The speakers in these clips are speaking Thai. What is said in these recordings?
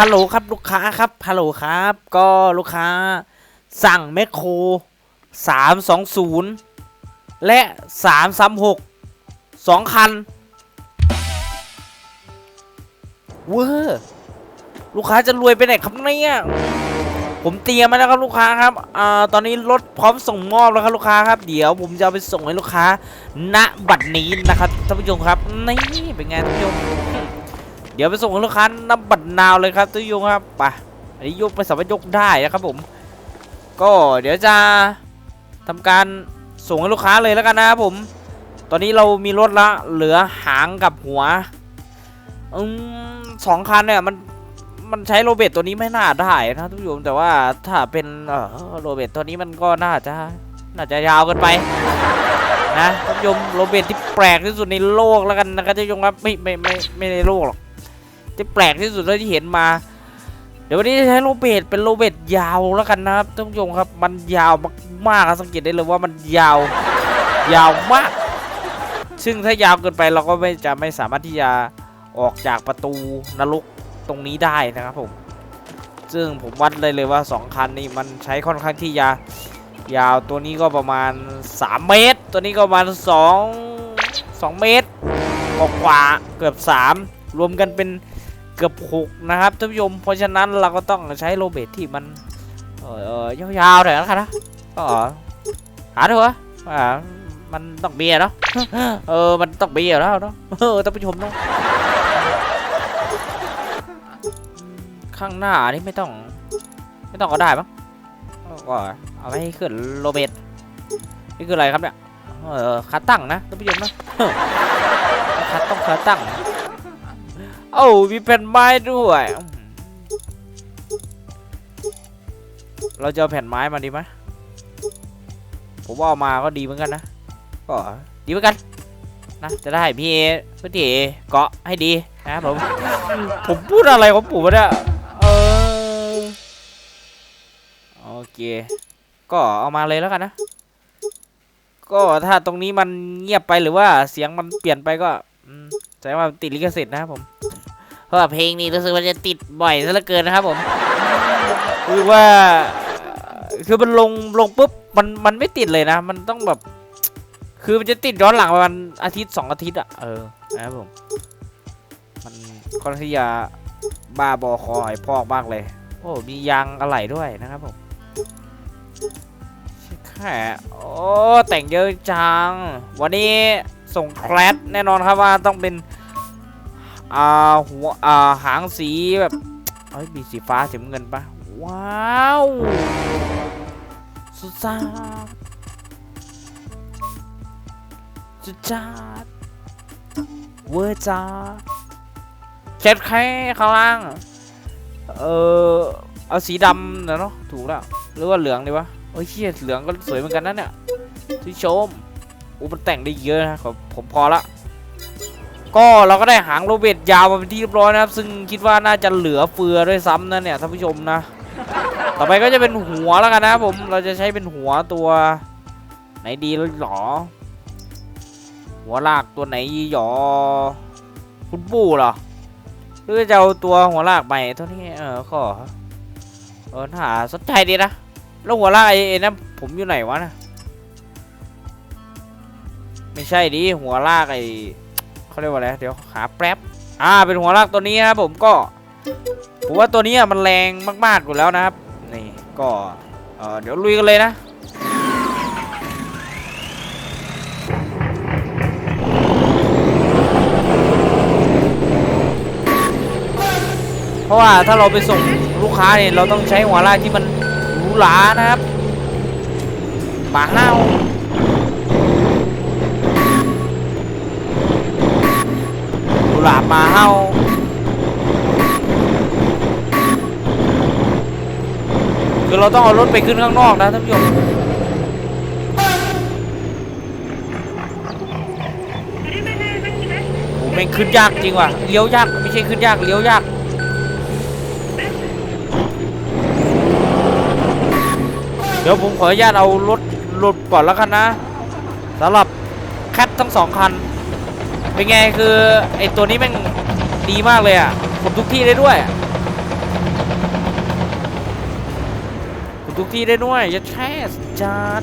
ฮัลโหลครับลูกค้าครับฮัลโหลครับ ก็ลูกค้าสั่งแมคโครสามสองศูนย์และสามสามหกสองคันเวอร์ลูกค้าจะรวยไปไหนครับเนี่ยผมเตรียมมาแล้วครับลูกค้าครับอ่าตอนนี้รถพร้อมส่งมอบแล้วครับลูกค้าครับ เดี๋ยวผมจะเอาไปส่งให้ลูกค้า ณบัดนี้นะครับท่านผู้ชมครับนี่เป็นไงท่านผู้ชม เดี๋ยวไปส่งลูกค้าน้ำบัตรนาวเลยครับท่านผู้ชมครับไปอันนี้ยกไปสามารถยกได้นะครับผม ก็เดี๋ยวจะทำการส่งให้ลูกค้าเลยแล้วกันนะครับผม ตอนนี้เรามีรถละเหลือหางกับหัวอืมสองคันเนี่ยมันมันใช้โรเบตตัวนี้ไม่น่าได้นะท่านผู้ชมแต่ว่าถ้าเป็นเออโรเบตตัวนี้มันก็น่าจะน่าจะยาวเกินไปนะท่านผู้ชมโรเบตที่แปลกที่สุดในโลกแล้วกันนะครับท่านผู้ชมครับไม่ไม่ไม่ไม่ในโลกหรอก ที่แปลกที่สุดเท่าที่เห็นมา เดี๋ยววันนี้จะใช้โรเบตเป็นโรเบตยาวแล้วกันนะครับท่านผู้ชมครับ มันยาวมากๆสังเกตได้เลยว่ามันยาว ยาวมาก ซึ่งถ้ายาวเกินไปเราก็ไม่จะไม่สามารถที่จะออกจากประตูนรกตรงนี้ได้นะครับผม ซึ่งผมวัดเลยเลยว่า 2 คันนี้มันใช้ค่อนข้างที่จะยาวตัวนี้ก็ประมาณ 3 เมตร ตัวนี้ก็ประมาณ 2 2 เมตรกว่าเกือบ 3 รวมกันเป็น เกือบ6นะครับท่านผู้ชมเพราะฉะนั้นเราก็ต้องใช้โรเบตที่มันเออยาวๆหน่อยนะครับนะก็หาเถอะอ่ามันต้องเบียร์เนาะเออมันต้องเบียร์แล้วเนาะเออท่านผู้ชมเนาะข้างหน้านี่ไม่ต้อง ไม่ต้องก็ได้มั้งก็เอาไว้ขึ้นโรเบตนี่คืออะไรครับเนี่ยเออขาตั้งนะท่านผู้ชมนะขาต้องขาตั้ง เอ้มีแผ่นไม้ด้วย เราจะเอาแผ่นไม้มาดีไหมผมว่าเอามาก็ดีเหมือนกันนะ ก็ดีเหมือนกันนะจะได้พี่พี่เกาะให้ดีนะครับผม ผมพูดอะไรของผมเนี่ยเออโอเค ก็เอามาเลยแล้วกันนะ ก็ถ้าตรงนี้มันเงียบไปหรือว่าเสียงมันเปลี่ยนไปก็อืมแสดงว่าติดลิขสิทธิ์นะครับผม ราะว่าเพลงนี้รู้สึกว่าจะติดบ่อยซะเหลือเกินนะครับผมคือว่า คือมันลงลงปุ๊บมันมันไม่ติดเลยนะ มันต้องแบบ คือมันจะติดย้อนหลังประมาณอาทิตย์สองอาทิตย์อะเออนะครับผม มันค่อนข้างที่จะบ้าบอคอไอพอกมากเลย โอ้มียางอะไหล่ด้วยนะครับผมแค่โอ้แต่งเยอะจัง วันนี้ส่งแคลสแน่นอนครับว่าต้องเป็น อ่าหัวอ่าหางสีแบบเอ้ยมีสีฟ้าสีเงินปะว้าวสุดจ้าดสุดจ้าดเวอร์จ้าเช็ดแค่ข้างล่างเออเอาสีดำนะเนาะถูกแล้วหรือว่าเหลืองดีวะเอ้ยเชี่ยเหลืองก็สวยเหมือนกันนะเนี่ยที่ชมอู้มันแต่งได้เยอะนะผมผมพอละ ก็เราก็ได้หางโรเบตยาวมาเป็นที่เรียบร้อยนะครับ ซึ่งคิดว่าน่าจะเหลือเฟือด้วยซ้ำนะเนี่ยท่านผู้ชมนะ ต่อไปก็จะเป็นหัวแล้วกันนะผมเราจะใช้เป็นหัวตัวไหนดีหรอ หัวลากตัวไหนหยอคุณปู่เหรอหรือจะเอาตัวหัวลากใหม่ตัวนี้เออก็เออน่าสนใจดีนะแล้วหัวลากไอ้ไอ้นั่นผมอยู่ไหนวะนะไม่ใช่ดิหัวลากไอ้ เขาเรียกว่าอะไร เดี๋ยวหาแป๊บ อ่า เป็นหัวลากตัวนี้นะครับผมก็ ผมว่าตัวนี้มันแรงมากๆอยู่แล้วนะครับ นี่ ก็เออเดี๋ยวลุยกันเลยนะเพราะว่าถ้าเราไปส่งลูกค้าเนี่ยเราต้องใช้หัวลากที่มันหรูหรานะครับป่าห้าว กุ หมาเฮาคือเราต้องเอารถไปขึ้นข้างนอกนะท่านผู้ชมโอ้แม่งขึ้นยากจริงว่ะเลี้ยวยากไม่ใช่ขึ้นยากเลี้ยวยากเดี๋ยวผมขออนุญาตเอารถหลุดก่อนแล้วกันนะสำหรับแคททั้งสองคัน เป็นไงคือไอตัวนี้มันดีมากเลยอะขุดทุกที่ได้ด้วยขุดทุกที่ได้ด้วยจะแช่จัด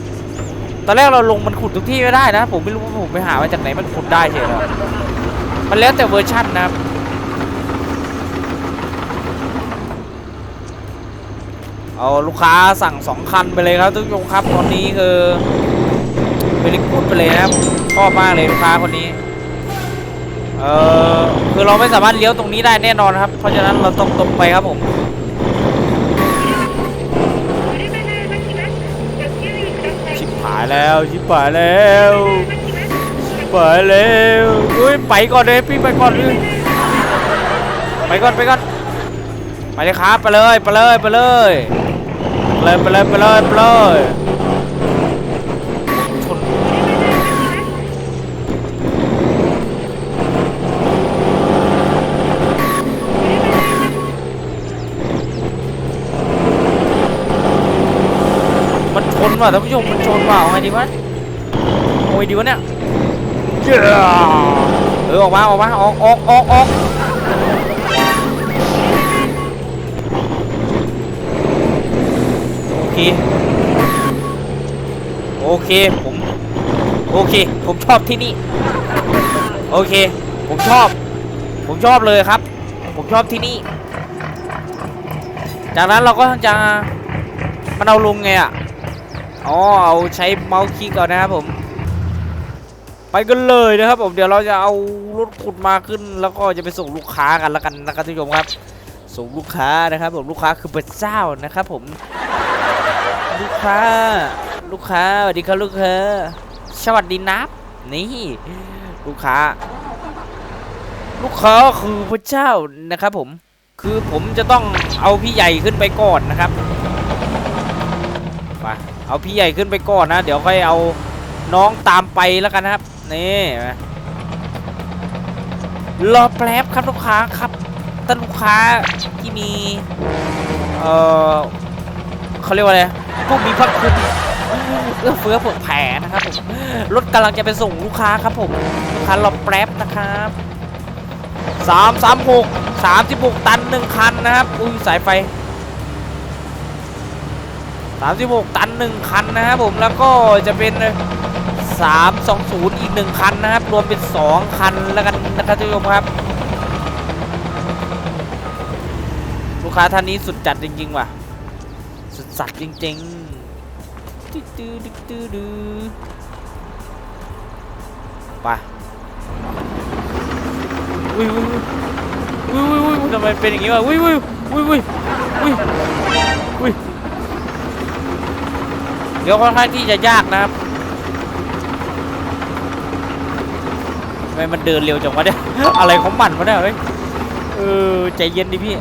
ตอนแรกเราลงมันขุดทุกที่ไม่ได้นะ ผมไม่รู้ว่าผมไปหามาจากไหนมันขุดได้เฉยเลมันแล้วแต่เวอร์ชันนะเอาลูกค้าสั่งสองคันไปเลยครับทุกคนครับตอนนี้คือเป็นลิกุดไปเลยนะครับชอบมากเลยลูกค้าคนนี้ เออคือเราไม่สามารถเลี้ยวตรงนี้ได้แน่นอนครับ เพราะฉะนั้นเราต้องตรงไปครับผมชิบหายแล้วชิบหายแล้วชิบหายแล้วอุ้ยไปก่อนเลยพี่ไปก่อนเลยไปก่อนไปก่อนไปเลยครับไปเลยไปเลยไปเลยไปเลยไปเลยไปเลยไปเลยชนมันชน ว่ะท่านผู้ชมมันชนว่ะเอาไงดีวะโอ้ยดีวะเนี่ยเจ้าเออออกมาออกมาออกออกออกออกโอเคโอเคผมโอเค ผมชอบที่นี่ โอเค ผมชอบ ผมชอบเลยครับ ผมชอบที่นี่ จากนั้นเราก็จะมันเอาลงไงอะ อ๋อเอาใช้เมาส์คลิกก่อนนะครับผม ไปกันเลยนะครับผมเดี๋ยวเราจะเอารถขุดมาขึ้น แล้วก็จะไปส่งลูกค้ากันแล้วกันนะครับท่านผู้ชมครับ ส่งลูกค้านะครับ ผมลูกค้าคือพระเจ้านะครับผม ลูกค้า ลูกค้าสวัสดีครับลูกค้าสวัสดีนับนี่ ลูกค้า ลูกค้าคือพระเจ้านะครับผมคือผมจะต้องเอาพี่ใหญ่ขึ้นไปก่อนนะครับ เอาพี่ใหญ่ขึ้นไปก่อนนะ เดี๋ยวค่อยเอาน้องตามไปแล้วกันนะครับ นี่รอแป๊บครับลูกค้าครับท่านลูกค้าที่มี เอ่อเขาเรียกว่าอะไรผู้มีพระคุณเอื้อเฟื้อเผื่อแผ่นะครับผมรถกำลังจะไปส่งลูกค้าครับผมลูกค้ารอแป๊บนะครับสามสามหกสามสิบหกตันหนึ่งคันนะครับอุ้ยสายไฟสามสิบหกตัน หนึ่งคันนะครับผมแล้วก็จะเป็นสามสองศูนย์อีกหนึ่งคันนะครับ รวมเป็นสองคันแล้วกันนะครับท่านผู้ชมครับ ลูกค้าท่านนี้สุดจัดจริง ๆ ว่ะ สุดสัตว์จริงๆตื้อตื้อตื้อตื้อตื้อไปอุ้ยอุ้ยอุ้ยอุ้ยอุ้ยทำไมเป็นอย่างงี้วะอุ้ยอุ้ยอุ้ยอุ้ยอุ้ย เดี๋ยวค่อนข้างที่จะยากนะครับทำไมมันเดินเร็วจังวะเนี่ย อะไรของมันวะเนี่ยเฮ้ยเออใจเย็นดิพี่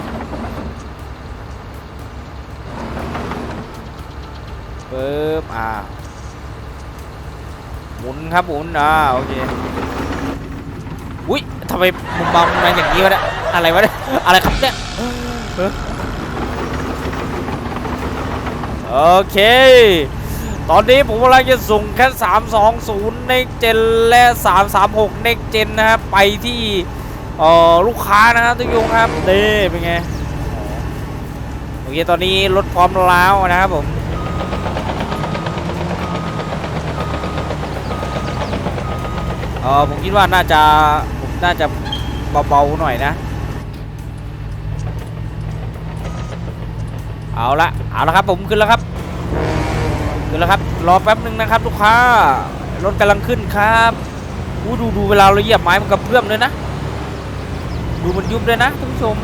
เปึ๊บอ่า หมุนครับหมุนอ่าโอเคอุ้ยทำไมมุมมองมันอย่างนี้วะเนี่ยอะไรวะเนี่ยอะไรครับเนี่ยโอเค ตอนนี้ผมกำลังจะส่งแค่320ในเจนและ 336ในเจนนะครับไปที่ลูกค้านะครับทุกยงครับนี่เป็นไงโอเคตอนนี้รถพร้อมแล้วนะครับผมเออผมคิดว่าน่าจะผมน่าจะเบาๆหน่อยนะ เอาละเอาละครับผมขึ้นแล้วครับ ขึ้นแล้วครับ รอแป๊บหนึ่งนะครับ ลูกค้ารถกำลังขึ้นครับอู้ดูดูเวลาเราเหยียบไม้มันกระเพื่อมเลยนะ ดูมันยุบเลยนะท่านผู้ชม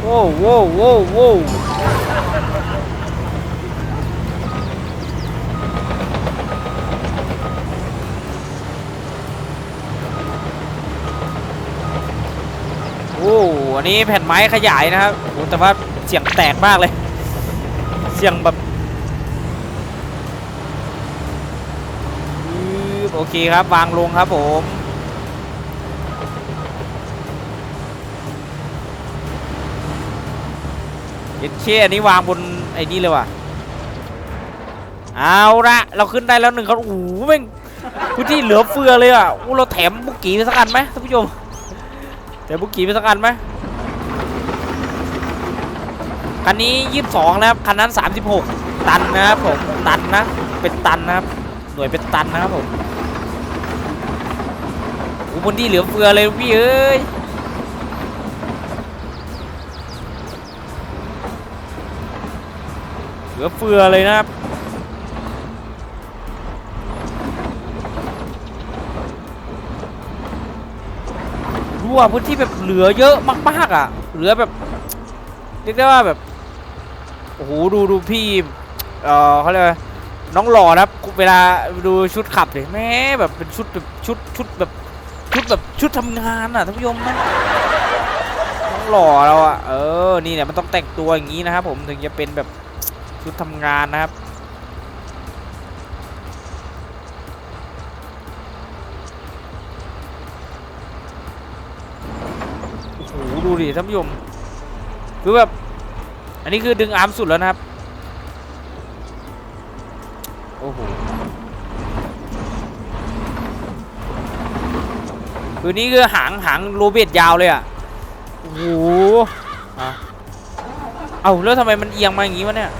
โว้โว้โว้โว้โอ้อันนี้แผ่นไม้ขยายนะครับโอ้แต่ว่าเสียงแตกมากเลย สียงแบบโอเคครับ วางลงครับผม เย็ดเช่อันนี้วางบนไอ้นี่เลยว่ะ เอาละเราขึ้นได้แล้วหนึ่งครับโอ้โหแม่งพื้นที่เหลือเฟือเลยอะโอ้เราแถมบุกกี้ไปสักอันไหมท่านผู้ชมแถมบุกกี้ไปสักอันไหม คันนี้ 22 นะครับ คันนั้น 36 ตันนะครับผม ตันนะ เป็นตันนะครับ หน่วยเป็นตันนะครับผมอุบนที่เหลือเฟือเลยพี่เอ้ย เหลือเฟือเลยนะครับรู้ว่าพื้นที่แบบเหลือเยอะมากๆอะ เหลือแบบเรียกได้ว่าแบบ โอ้โหดูดูพี่เออเขาเรียกว่าน้องหล่อนะครับเวลาดูชุดขับเลยแม่แบบเป็นชุดแบบชุดชุดแบบชุดแบบชุดทำงานอะท่านผู้ชมนะน้องหล่อเราอะเออนี่เนี่ยมันต้องแต่งตัวอย่างนี้นะครับผมถึงจะเป็นแบบชุดทำงานนะครับโอ้โหดูดิท่านผู้ชมคือแบบ อันนี้คือดึงอาร์มสุดแล้วนะครับ โอ้โห คือนี่คือหางหางโรเบิร์ตยาวเลยอะ โอ้โหอะเอาแล้วทำไมมันเอียงมาอย่างงี้วะเนี่ย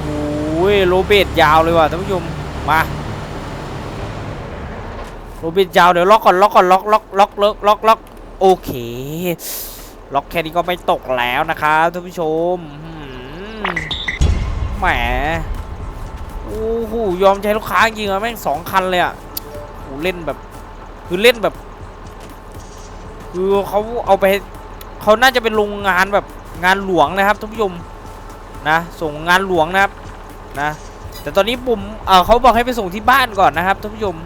โอ้ย โรเบิตยาวเลยว่ะท่านผู้ชมมาโรเบิตยาวเดี๋ยวล็อกก่อนล็อกก่อนล็อกล็อกล็อกล็อกล็อกล็อกโอเคล็อกแค่นี้ก็ไม่ตกแล้วนะครับท่านผู้ชมแหมโอ้โหยอมใช้ลูกค้าจริงอะแม่งสองคันเลยอะโหเล่นแบบ คือเล่นแบบคือเขาเอาไปเขาน่าจะเป็นโรงงานแบบงานหลวงนะครับท่านผู้ชมนะส่งงานหลวงนะครับ นะ แต่ตอนนี้ปุ่มเเขาบอกให้ไปส่งที่บ้านก่อนนะครับท่านผู้ชม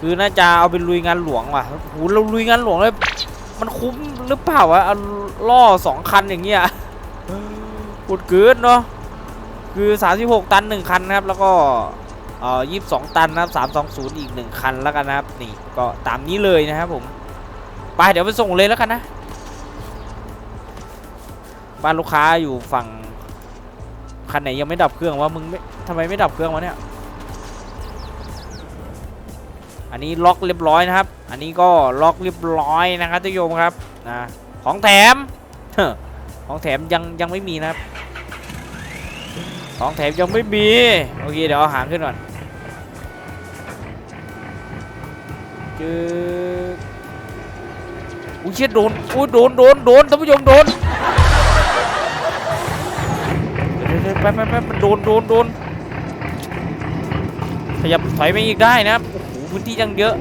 คือน่าจะเอาไปลุยงานหลวงว่ะโหเราลุยงานหลวงเลยมันคุ้มหรือเปล่าวะเอาล่อสองคันอย่างเงี้ยปวดเกินเนาะคือ 36 ตัน 1 คันนะครับ แล้วก็เอ่อ22 ตันนะครับ320 อีก 1 คันแล้วกันนะครับ นี่ก็ตามนี้เลยนะครับผม ไปเดี๋ยวไปส่งเลยแล้วกันนะ บ้านลูกค้าอยู่ฝั่ง คันไหนยังไม่ดับเครื่องวะมึงไม่ทำไมไม่ดับเครื่องวะเนี่ยอันนี้ล็อกเรียบร้อยนะครับ อันนี้ก็ล็อกเรียบร้อยนะครับท่านผู้ชมครับนะของแถมของแถมยังยังไม่มีนะครับ ของแถมยังไม่มีโอเคเดี๋ยวเอาหางขึ้นก่อนจืดอุ้ยเชี่ยโดนอุ้ยโดนโดนโดนท่านผู้ชมโดน แป๊บแป๊บแป๊บมันโดนโดนโดนขยับถอยไปอีกได้นะครับโอ้โหพื้นที่ยังเยอะ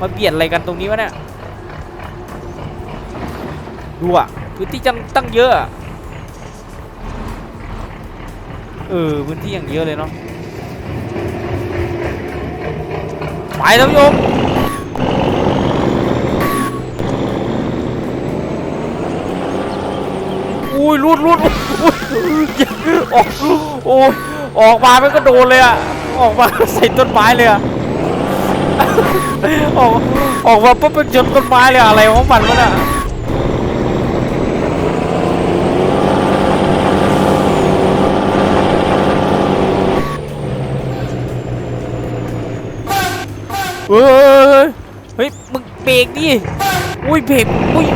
มาเบียดอะไรกันตรงนี้วะเนี่ยดูอะพื้นที่จังตั้งเยอะอะเออพื้นที่อย่างเยอะเลยเนาะไปท่านผู้ชมอุ้ยรูดรูด ออกโอ้ยออกมาไม่ก็โดนเลยอะออกมาใส่ต้นไม้เลยอะออกออกมาปุ๊บเป็นชนต้นไม้เลยอะไรของมันวะเนี่ยเฮ้ยเฮ้ยมึงเบรกดิอุ้ยเบรกอุ้ย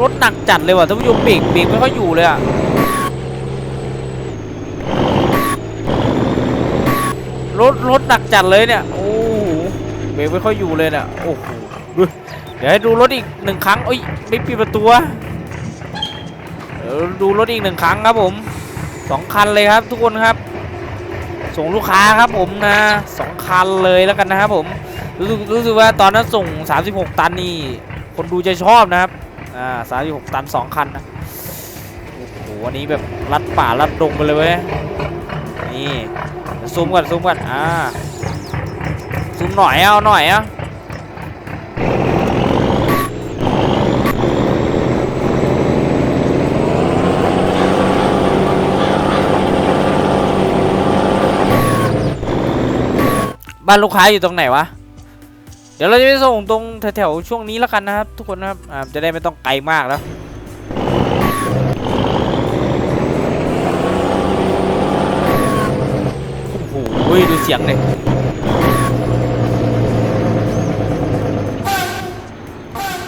รถหนักจัดเลยว่ะท่านผู้ชมเบรกเบรกไม่ค่อยอยู่เลยอะรถรถหนักจัดเลยเนี่ยโอ้โหเบรกไม่ค่อยอยู่เลยเนี่ยโอ้โหดูเดี๋ยวให้ดูรถอีกหนึ่งครั้งเอ้ยไม่ปิดประตูเดี๋ยวดูรถอีกหนึ่งครั้งครับผมสองคันเลยครับทุกคนครับ ส่งลูกค้าครับผมนะสองคันเลยแล้วกันนะครับผมรู้สึกรู้สึกว่าตอนนั้นส่ง 36 ตันนี่คนดูจะชอบนะครับ อ่า36ตันสองคันนะโอ้โหวันนี้แบบลัดป่าลัดดงไปเลยเว้ยนี่ซูมก่อนซูมก่อนอ่าซูมหน่อยเอาหน่อยอะบ้านลูกค้าอยู่ตรงไหนวะ เดี๋ยวเราจะไปส่งตรงแถวๆช่วงนี้แล้วกันนะครับ ทุกคนนะครับจะได้ไม่ต้องไกลมากแล้วโอ้โหดูเสียงเลย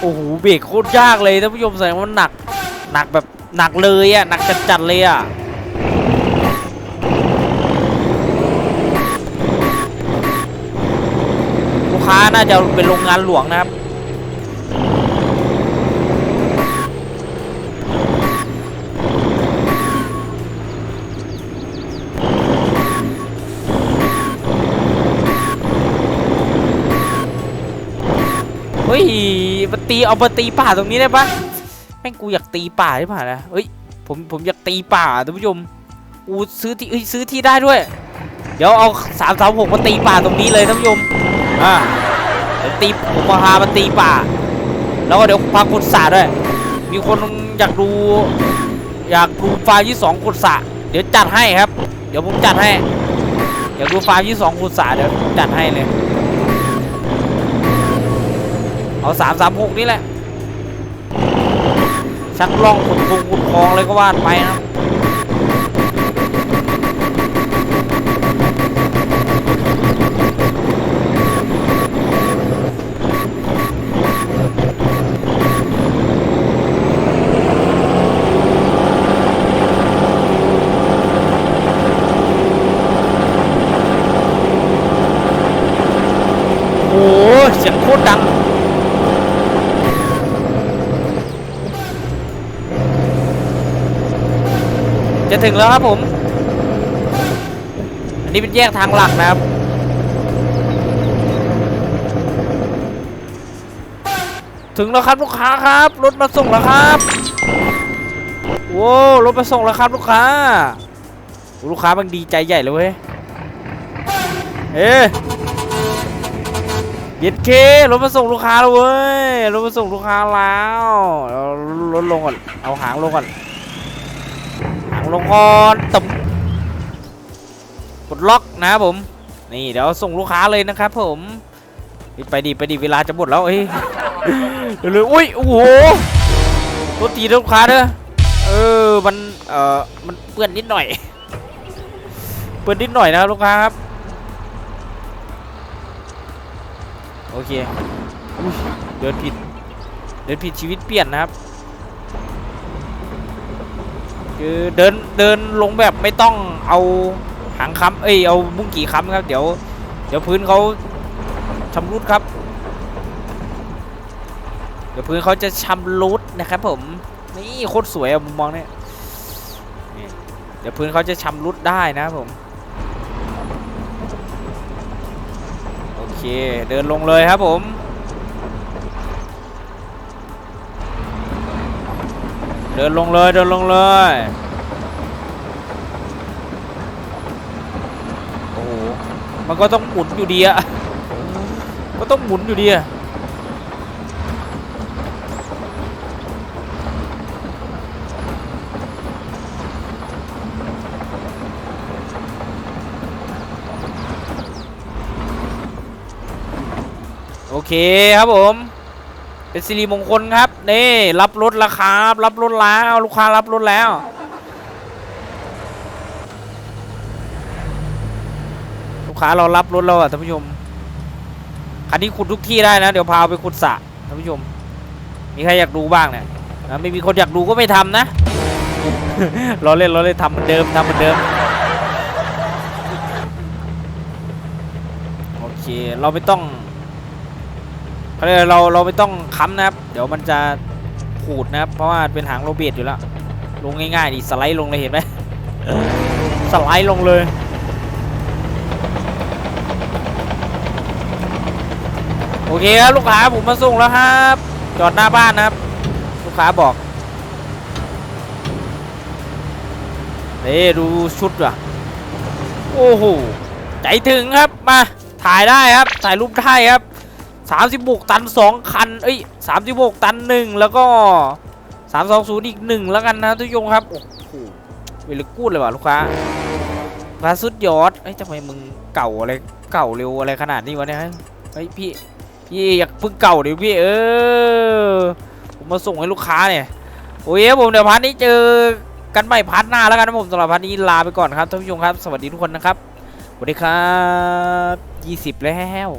โอ้โหเบรกโคตรยากเลยท่านผู้ชมแสดงว่าหนัก หนักแบบหนักเลยอะหนักจัดๆเลยอะ้าน่าจะเป็นโรงงานหลวงนะครับเฮ้ยมาตีเอามาตีป่าตรงนี้ได้ปะแม่งกูอยากตีป่าได้ป่ะนะเฮ้ยผมผมอยากตีป่าท่านผู้ชมอูซื้อที่เอ้ยซื้อที่ได้ด้วย เดี๋ยวเอาสามสามหกมาตีป่าตรงนี้เลยท่านผู้ชม อ่าเดี๋ยวตีผมมาพามาตีป่า แล้วก็เดี๋ยวพาขุดสระด้วย มีคนอยากดู อยากดูฟาร์มที่สองขุดสระเดี๋ยวจัดให้ครับ เดี๋ยวผมจัดให้อยากดูฟาร์มที่สองขุดสระเดี๋ยวจัดให้เลย เอาสามสามหกนี่แหละชักล่องขุดคงขุดคลองเลยก็ว่าไปนะโอ้โหเสียงโคตรดัง จะ ถึงแล้วครับผม อันนี้เป็นแยกทางหลักนะครับ ถึงแล้วครับลูกค้าครับ รถมาส่งแล้วครับโว้วรถมาส่งแล้วครับลูกค้า ลูกค้ามันดีใจใหญ่เลยเว้ยเอ๊ะเย็ดเครถมาส่งลูกค้าแล้วเว้ย รถมาส่งลูกค้าแล้วรถลงก่อน เอาหางลงก่อน ลงก่อนตึมกดล็อกนะผม นี่เดี๋ยวส่งลูกค้าเลยนะครับผม ไปดิไปดิเวลาจะหมดแล้วเฮ้ยเร็วๆอุ้ยโอ้โหตัวตีลูกค้าเด้อเออมันเออมันเปื้อนนิดหน่อย เปื้อนนิดหน่อยนะลูกค้าครับโอเคอเดินผิด เดินผิดชีวิตเปลี่ยนนะครับ คือเดินเดินลงแบบไม่ต้องเอาหางค้ำเอ้ยเอามุ้งกี่ค้ำครับ เดี๋ยว เดี๋ยวพื้นเขาชำรุดครับ เดี๋ยวพื้นเขาจะชำรุดนะครับผมนี่โคตรสวยอะมุมมองเนี่ยเดี๋ยวพื้นเขาจะชำรุดได้นะครับผมโอเคเดินลงเลยครับผม ดินลงเลยเดินลงเลยโอ้โหมันก็ต้องหมุนอยู่ดีอะก็ต้องหมุนอยู่ดีอะโอเคครับผม เป็นสิริมงคลครับนี่รับรถแล้วครับรับรถแล้วลูกค้ารับรถแล้วลูกค้าเรารับรถแล้วอะท่านผู้ชมคันนี้ขุดทุกที่ได้นะ เดี๋ยวพาไปขุดสระท่านผู้ชม มีใครอยากดูบ้างเนี่ยไม่มีคนอยากดูก็ไม่ทำนะราเล่นราเล่นทำเหมือนเดิมทำเหมือนเดิมโอเคเราไม่ต้อง เราเราไม่ต้องค้ำนะครับ เดี๋ยวมันจะขูดนะครับ เพราะว่าเป็นหางโรเบียดอยู่แล้ว ลงง่ายๆดิสไลด์ลงเลยเห็นไหมสไลด์ลงเลยโอเคครับลูกค้าผมมาส่งแล้วครับ จอดหน้าบ้านนะครับ ลูกค้าบอกเอ้ดูชุดว่ะโอ้โหใจถึงครับมาถ่ายได้ครับถ่ายรูปได้ครับ 36 ตัน 2 คัน เอ้ย 36 ตัน 1 แล้วก็ 320 อีก 1 แล้วกันนะทุกยงครับ โอ้โหเวลกูดเลยว่ะลูกค้าลูกค้าสุดยอดเอ้ยทำไมมึงเก่าอะไร เก่าเร็วอะไรขนาดนี้วะเนี่ยเฮ้ยพี่ พี่อยากเพิ่งเก่าดิพี่ เออ ผมมาส่งให้ลูกค้าเนี่ย โอ้ยคผมเดี๋ยวพาร์ทนี้เจอกันใหม่พาร์ทหน้าแล้วกันนะผมสำหรับพาร์ทนี้ลาไปก่อนครับท่านผู้ชมครับ สวัสดีทุกคนนะครับวัสดีครับยี่สิบแล้ว